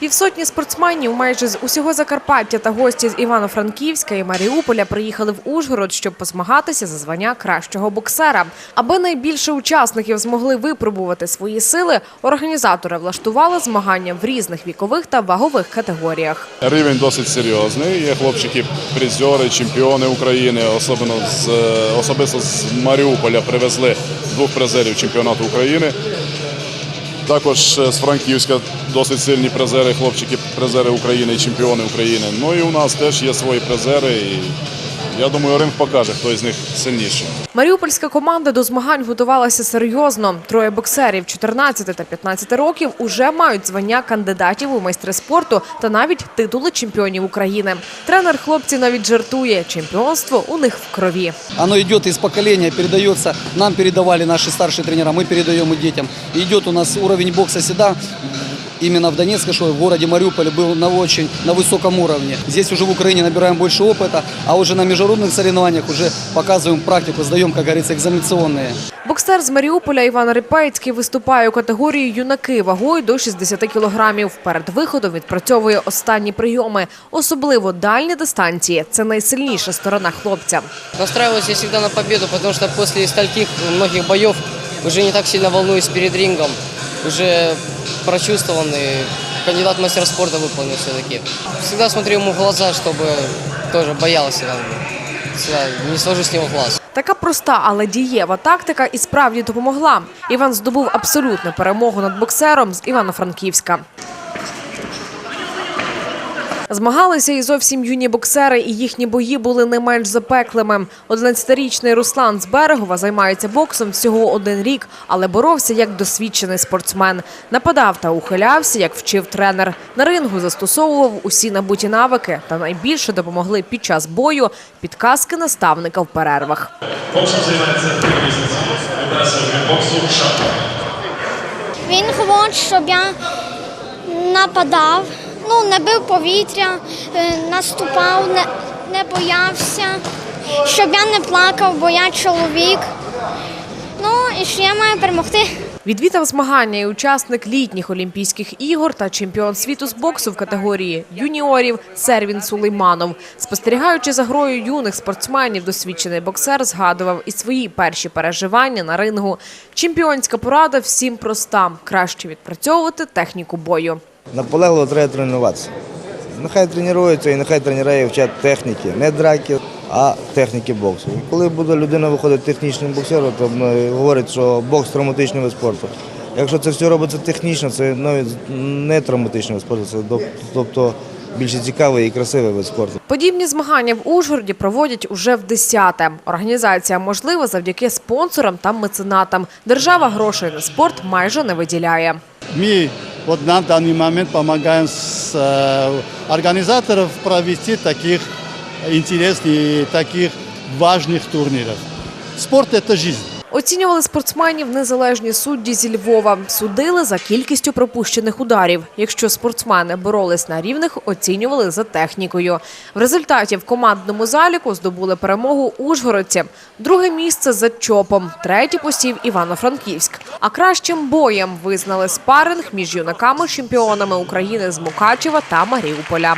Півсотні спортсменів майже з усього Закарпаття та гості з Івано-Франківська і Маріуполя приїхали в Ужгород, щоб позмагатися за звання кращого боксера. Аби найбільше учасників змогли випробувати свої сили, організатори влаштували змагання в різних вікових та вагових категоріях. Рівень досить серйозний. Є хлопчики, призери, чемпіони України. Особливо з особисто з Маріуполя привезли двох призерів чемпіонату України. Також е, з Франківська досить сильні призери, хлопчики, призери України і чемпіони України. Ну і у нас теж є свої призери. І я думаю, ринг покаже, хто із них сильніший. Маріупольська команда до змагань готувалася серйозно. Троє боксерів 14 та 15 років уже мають звання кандидатів у майстри спорту та навіть титули чемпіонів України. Тренер хлопців навіть жартує: чемпіонство у них в крові. Оно идет из поколения, передается. Нам передавали наши старшие тренера, мы передаем и детям. И идет у нас уровень бокса всегда именно в Донецкой школе, в городе Мариуполе был на очень на высоком уровне. Здесь уже в Украине набираем больше опыта, а уже на международных соревнованиях уже показываем практику, сдаем, как говорится, экзаменационные. Боксер з Маріуполя Іван Рипецький виступає у категорії юнаки вагою до 60 кілограмів. Перед виходом відпрацьовує останні прийоми, особливо дальні дистанції. Це найсильніша сторона хлопця. Настраиваюсь я всегда на победу, потому что после стольких многих боев уже не так сильно волнуюсь перед рингом. Уже прочувствованный кандидат в мастер спорта выполнил все-таки. Всегда смотрю ему в глаза, чтобы тоже боялся. как бы. Всегда не свожу с него глаз. Така проста, але дієва тактика і справді допомогла. Іван здобув абсолютну перемогу над боксером з Івано-Франківська. Змагалися і зовсім юні боксери, і їхні бої були не менш запеклими. 11-річний Руслан з Берегова займається боксом всього один рік, але боровся як досвідчений спортсмен. Нападав та ухилявся, як вчив тренер. На рингу застосовував усі набуті навики та найбільше допомогли під час бою підказки наставника в перервах. Боксом займається три місяці. Вибрався боксу Шапка. Він хоче, щоб я нападав, ну, не бив повітря, е, наступав, не, не боявся, щоб я не плакав, бо я чоловік. Ну і що я маю перемогти. Відвідав змагання і учасник літніх Олімпійських ігор та чемпіон світу з боксу в категорії юніорів Сервін Сулейманов. Спостерігаючи за грою юних спортсменів, досвідчений боксер згадував і свої перші переживання на рингу. Чемпіонська порада всім проста: краще відпрацьовувати техніку бою. Наполегливо треба тренуватися. Нехай тренуються і нехай тренери вчать техніки, не драки, а техніки боксу. І коли буде людина виходить технічним боксером, то м, говорять, що бокс травматичний вид спорту. Якщо це все робиться технічно, це навіть не травматичний вид спорту, це тобто більше цікавий і красивий вид спорту. Подібні змагання в Ужгороді проводять уже в десяте. Організація можлива завдяки спонсорам та меценатам. Держава грошей на спорт майже не виділяє. Мы вот на данный момент помогаем с э, организаторов провести таких интересных и таких важных турниров. Спорт – это жизнь. Оцінювали спортсменів незалежні судді зі Львова. Судили за кількістю пропущених ударів. Якщо спортсмени боролись на рівних, оцінювали за технікою. В результаті в командному заліку здобули перемогу ужгородці. Друге місце за ЧОПом, третє посів Івано-Франківськ. А кращим боєм визнали спаринг між юнаками-чемпіонами України з Мукачева та Маріуполя.